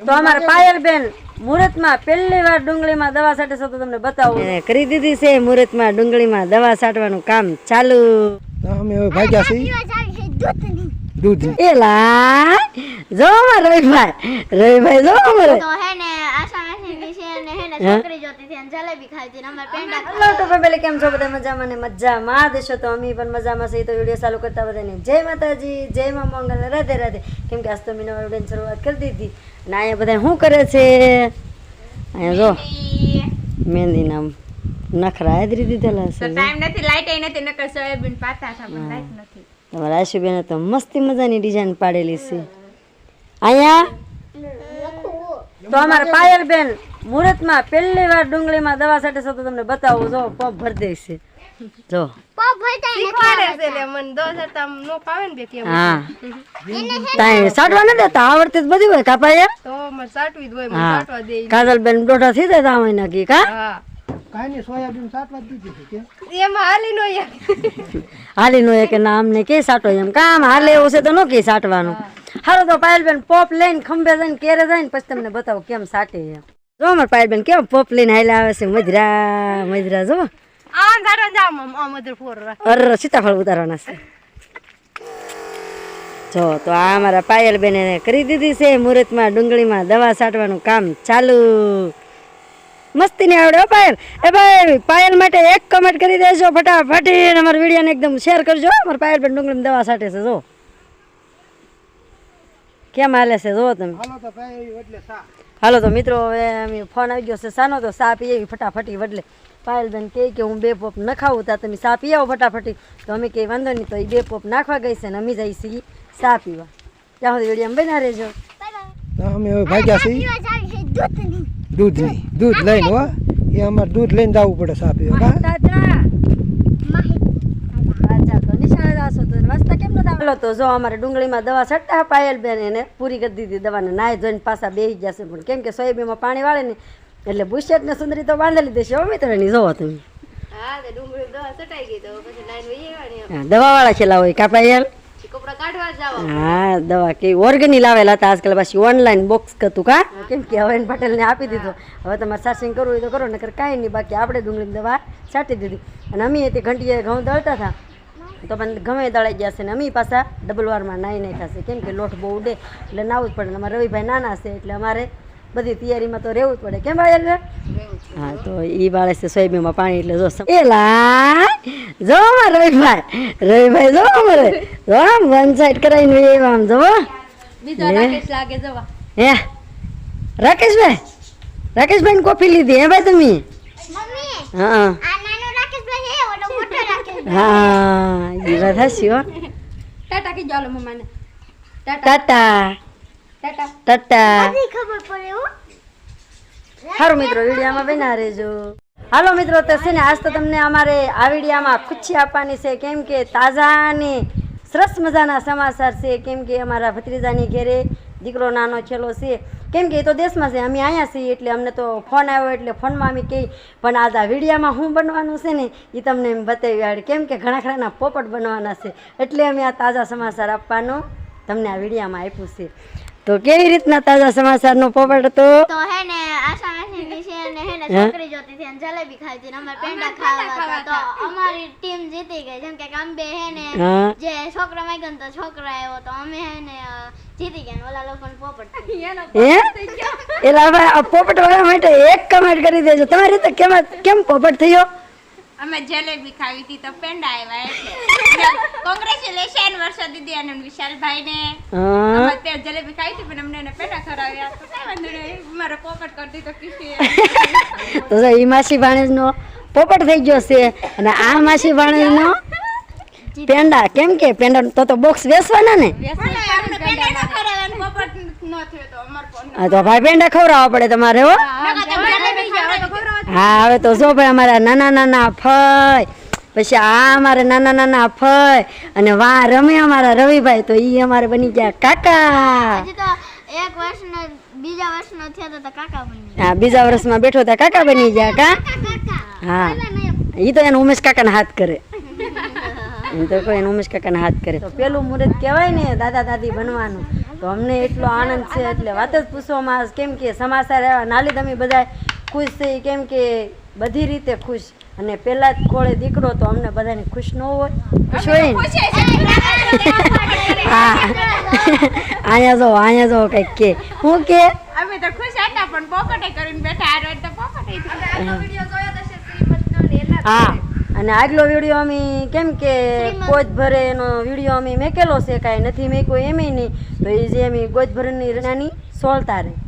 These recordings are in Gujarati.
તો અમારે પાયલબેન મુહૂર્તમાં પહેલી વાર ડુંગળીમાં દવા છાંટે છે તો તમને બતાવું. કરી દીધી છે મુહૂર્તમાં ડુંગળીમાં દવા છાંટવાનું કામ ચાલુ. અમે હવે ભાગ્યા છીએ. દૂધ એલા જો રવિભાઈ રવિભાઈ જો અમારે તો હે ને આશા માસીની છે ને હે ને છોકરી જોતી હતી અને જલેબી ખાઈ હતી ને પેંડા હેલો તો ફેમિલી કેમ છો? બધા મજામાં ને મજામાં દેશો તો અમે પણ મજામાં છીએ. તો વીડિયો ચાલુ કરતા બધાને જય માતાજી જય મા મંગલ રાધે રાધે. કેમ કે આજ તો મીના વિડીયોની શરૂઆત કરી દીધી. અને અહીંયા બધા શું કરે છે? અહીંયા જો મહેંદી નામ નખરા આદરી દીધેલા છે. ટાઈમ નથી લાઈટ એ નથી નકર સોયાબીન પાતા હતા પણ લાઈટ નથી. તમારા આશુબેને તો મસ્તી મજાની ડિઝાઇન પાડેલી છે. અહીંયા? તો અમારે પાયલ બેન મુહૂર્તમાં પહેલી વાર ડુંગળીમાં દવા છાંટે છે તો તમને બતાવું. જો પંપ ભરી દે છે. જો. હા. તાઈ સાટવા ન દેતા? આવડતી જ બધી હોય કાપાયા હા. કાજલ થઈ જાય તા મહિના કી? કા કાંઈ સોયાબીન સાટવા દીધી છે કે? હાલી નો કે ના અમને કે સાટો એમ? કામ હાલે એવું છે તો નો કે સાટવાનું? હાલો તો પાયલબેન પોપ લઈને ખંભે જઈને કેરે જઈને પછી તમને બતાવો કેમ સાટે એમ. જો અમાર પાયલબેન કેમ પોપ લઈને હાલે આવે છે? મજરા મજરા જો. અર સીતાફળ ઉતારવાના છે. જો તો આ અમારા પાયલ બેને કરી દીધી છે. મુહૂર્તમાં ડુંગળીમાં દવા છાંટવાનું કામ ચાલુ. મસ્તી નહીં આવડે પાયલ. એ ભાઈ પાયલ માટે એક કમેન્ટ કરી દેજો ફટાફટ અમારા વિડીયોને એકદમ શેર કરજો. અમારા પાયલ બેન ડુંગળીમાં દવા છાંટે છે જો. કેમ હાલે છે? જો તમે. હાલો તો ભાઈ એટલે સા. હાલો તો મિત્રો હવે અમે ફોન આવી ગયો છે. સાનો તો સા પી આવી ફટાફટી બદલે પાયલબેન કહે કે હું બે પોપ ન ખાવું તા તમે સા પી આવો ફટાફટી. તો અમે કંઈ વાંધો નહીં તો એ બે પોપ નાખવા ગઈ છે ને અમે જઈ છીએ સા પીવા. ત્યાં સુધી વીડિયો બના રહેજો. તો અમે હવે ભાગ્યા છીએ. દૂધ નહીં દૂધ લઈને હો. એ અમારે દૂધ લઈને જવું પડે સા પીવા. નિશાળે તો વાસ્તા કેમ હાલો તો જો અમારે ડુંગળીમાં દવા છટ્ટા પાયલ બેન એને પૂરી કરી દીધી દવાને. નાય ધોઈને પાછા બેસી જશે પણ કેમ કે સોયાબીનમાં પાણી વાળે ને એટલે બુશેટ ને સુંદરી તો બાંધેલી દેશે મિત્રો એની જોવો તમે. દવા વાળા છેલ્લા હોય કા પાયલ હા દવા કે ઓર્ગની લાવેલા હતા આજકાલ પાછી ઓનલાઈન બોક્સ હતું કા? કેમ કે હવે પટેલને આપી દીધો. હવે તમારે સાર્સિંગ કરવું હોય તો કરો નકર કાંઈ નહીં. બાકી આપણે ડુંગળીની દવા છાંટી દીધી. અને અમે તે ઘંટીએ ઘઉં દળતા હતા. તો પણ ગમે દળાઈ ગયા છે ને અમે પાછા ડબલ વારમાં નાહી નાખ્યા છે. કેમ કે લોટ બહુ ઉડે એટલે નાવું જ પડે. અમારે રવિભાઈ નાના છે એટલે અમારે બધી તૈયારીમાં તો રહેવું જ પડે. કેમ ભાઈ એટલે હા તો એ બાળે છે સોયાબીનમાં પાણી એટલે જો એલા જો અમાર રવિભાઈ. રવિભાઈ જો અમારે. જો આમ વન સાઈડ કરાવીને એવા આમ જો. બીજો રાકેશ લાગે જવા. હે? રાકેશભાઈ? રાકેશભાઈ કોફી લીધી હે ભાઈ તમે? મમ્મી હા આ નાનો રાકેશભાઈ હે ઓલો મોટો રાકેશ હા એ વાત હસી હો. ટાટા કે જાલો મમ્માને. ટાટા. ટાટા. ટાટા. ખબર પડે હો. સારું મિત્રો વિડીયામાં બના રહેજો. હાલો મિત્રો તો છે ને આજ તો તમને અમારે આ વિડીયામાં ખુશી આપવાની છે. કેમ કે તાજા ને સરસ મજાના સમાચાર છે. કેમ કે અમારા ભત્રીજાની ઘેરે દીકરો નાનો છેલ્લો છે. કેમ કે એ તો દેશમાં છે, અમે અહીંયા છીએ એટલે અમને તો ફોન આવ્યો એટલે ફોનમાં અમે કહી પણ આજ આ વિડીયામાં શું બનવાનું છે ને એ તમને એમ બતાવી આડ કેમ કે ઘણા ખરાના પોપટ બનવાના છે, એટલે અમે આ તાજા સમાચાર આપવાનો તમને આ વિડીયામાં આપ્યું છે. તો કેવી રીતના તાજા સમાચારનો પોપટ હતો? તો હે ને, આશા હે છોકરી જોતી હતી અને જલેબી ખાઈ હતી અમારે પેંડા ખાવા હતા. તો અમારી ટીમ જીતી ગઈ. જેમ કે અંબે હે ને જે છોકરા માંગ્યો ને તો છોકરા આવ્યો તો અમે હે ને જીતી ગયા ઓલા લોકો પોપટ હે એલા પોપટ વાળા માટે એક કમેન્ટ કરી દેજો. તમારી રીતે કેમ કેમ પોપટ થયો? અમે જલેબી ખાવી હતી તો પેંડા આવ્યા એટલે. કોંગ્રેચ્યુલેશન વર્ષા દીદી અને વિશાલભાઈ ને અત્યારે જલેબી ખાઈ હતી પણ અમને એને પેંડા ખવડાવ્યા. તો કઈ વાંધો નહીં મારો પોપટ કરતી તો કિસી તો જો ઈ માસી ભાણેજનો પોપટ થઈ ગયો છે. અને આ માસી ભાણેજનો પેંડા કેમ કે પેંડા તો તો બોક્સ વેસવાના ને? અમને પેંડા ન પોપટ ન તો હા તો ભાઈ બેન ખવડાવવા પડે તમારે હો. તો. હા હવે તો જો ભાઈ અમારા નાના નાના ફય પછી આ અમારે નાના નાના ફય અને વાહ રમે અમારા રવિભાઈ તો ઈ અમારે બની ગયા કાકા. એક વર્ષનો બીજા વર્ષનો થયો તો તો કાકા બની હા બીજા વર્ષમાં બેઠો ત્યાં કાકા બની ગયા કા? હા. ઈ તો એને ઉમેશ કાકાના હાથ કરે. એમ તો કોઈ એને ઉમેશ કાકાના હાથ કરે. તો પેલું મુહૂર્ત કહેવાય ને દાદા દાદી બનવાનું. તો અમને એટલો આનંદ છે એટલે વાત જ પૂછવામાં કેમ કે સમાચાર આવ્યા નાલી તમે બધા ખુશ થઈ કેમ કે બધી રીતે ખુશ. અને પેલા જ કોળે દીકરો તો અમને બધાને ખુશ ન હોય. ખુશ હોય ને? હા. અહીંયા જો અહીંયા જો કંઈક કે. હું કે? અમે તો ખુશ હતા પણ પોપટે કરીને બેઠા આ રોજ તો પોપટે હા. અને આગલો વીડિયો અમે કેમ કે ગોજ ભરે એનો વીડિયો અમે મેકેલો છે કાંઈ નથી મેક્યો એમ નહીં. તો એ જે અમે ગોજ ભરની નાની સોળ તારીખ હા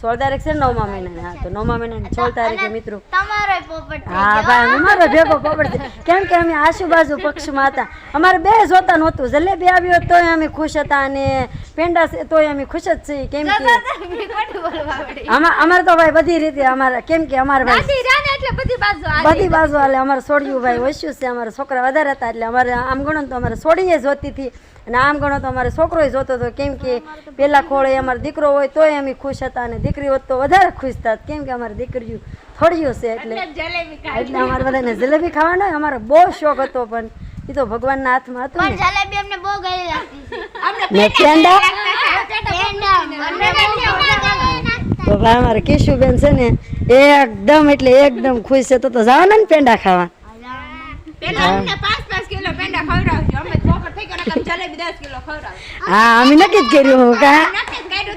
સોળ તારીખ છે નવમા મહિનાની. હા તો નવમા મહિનાની સોળ તારીખે મિત્રો. તમારો પોપટ હા ભાઈ અમારો ભેગો પોપટ છે. કેમ કે અમે આશુબાજુ પક્ષમાં હતા. અમારે બે જોતા નહોતું. જલેબી આવ્યો તોય અમે ખુશ હતા અને પેંડા છે તોય અમે ખુશ જ છીએ. કેમ કે અમારે તો ભાઈ બધી રીતે અમારે કેમ કે અમારે ભાઈ બધી બાજુ હાલે. અમારે સોડિયું ભાઈ ઓછું છે. અમારા છોકરા વધારે હતા એટલે અમારે આમ ગણો તો અમારે સોડીએ જોતી હતી અને આમ ગણો તો અમારે છોકરો જોતો હતો. કેમ કે પેલા ખોળે અમારો દીકરો હોય તોય અમે ખુશ હતા અને દીકરી હોત તો વધારે ખુશ થાત. કેમ કે અમારી દીકરીઓ થોડીઓ છે એટલે એટલે અમારે બધાને જલેબી ખાવાનો હોય. અમારો બહુ શોખ હતો પણ એ તો ભગવાનના હાથમાં હતું પણ ને. જલેબી અમને બહુ ગઈ લાગતી છે અમને પેંડા તો ભાઈ અમારે કેશુબેન છે ને એકદમ એટલે એકદમ ખુશ છે. તો તો જવાના ને પેંડા ખાવા. હા. અમે નક્કી જ કર્યું કા?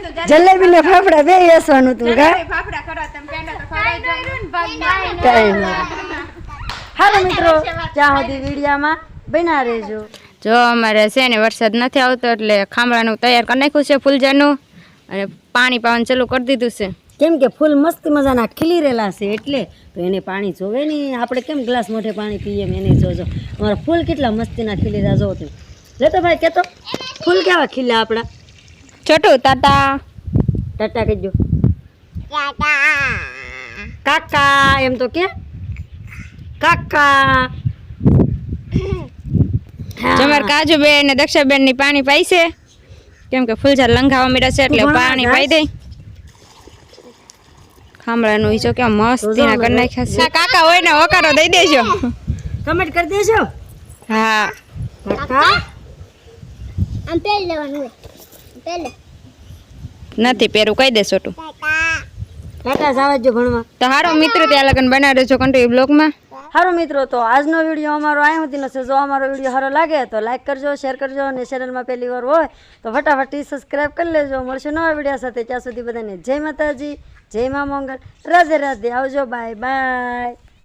હતું જલેબી ને ફાફડા બે હસવાનું તું ગા ફાફડા કરો તમે પેંડા તો હાલો મિત્રો ત્યાં સુધી વિડીયામાં બના રહેજો. જો અમારે છે ને વરસાદ નથી આવતો એટલે ખામડાનું તૈયાર કરી નાખ્યું છે ફૂલજાનું અને પાણી પાવાનું ચાલુ કરી દીધું છે. કેમ કે ફૂલ મસ્ત મજાના ખીલી રહેલા છે એટલે તો એને પાણી જોવે નહીં. આપણે કેમ ગ્લાસ મોઢે પાણી પીએ એમ એને જોજો. અમારા ફૂલ કેટલા મસ્તીના ખીલી રહ્યા જો તમે. લેતો ભાઈ કેતો? ફૂલ કેવા ખીલ્યા આપણા? છોટું તાતા. ટાટા કહેજો. કાકા એમ તો કે. કાકા. તમારે કાજુબેન ને દક્ષાબેનની પાણી પાઈ છે. કેમ કે ફૂલઝાડ લંઘાવા મળ્યા છે એટલે પાણી પાઈ દે. ખામળાનું ઈ જો કેમ મસ્ત ના કરી નાખ્યા છે. કાકા હોય ને વકારો દઈ દેજો. કમેન્ટ કરી દેજો. હા. કાકા? આમ પેલ લેવાનું નથી પેરું કહી દે છોટું. કાકા જાવજો ભણવા. તો હારો મિત્રો ત્યાં લગન બનાવી છો કન્ટિન્યુ બ્લોગમાં હારો મિત્રો તો આજનો વીડિયો અમારો અહીંયા હતી છે જો અમારો વીડિયો સારો લાગે તો લાઈક કરજો શેર કરજો અને ચેનલમાં પહેલી વાર હોય તો ફટાફટ સબસ્ક્રાઈબ કરી લેજો. મળશું નવા વીડિયો સાથે ત્યાં સુધી બધાને જય માતાજી જય મા મંગળ રાધે રાધે આવજો બાય બાય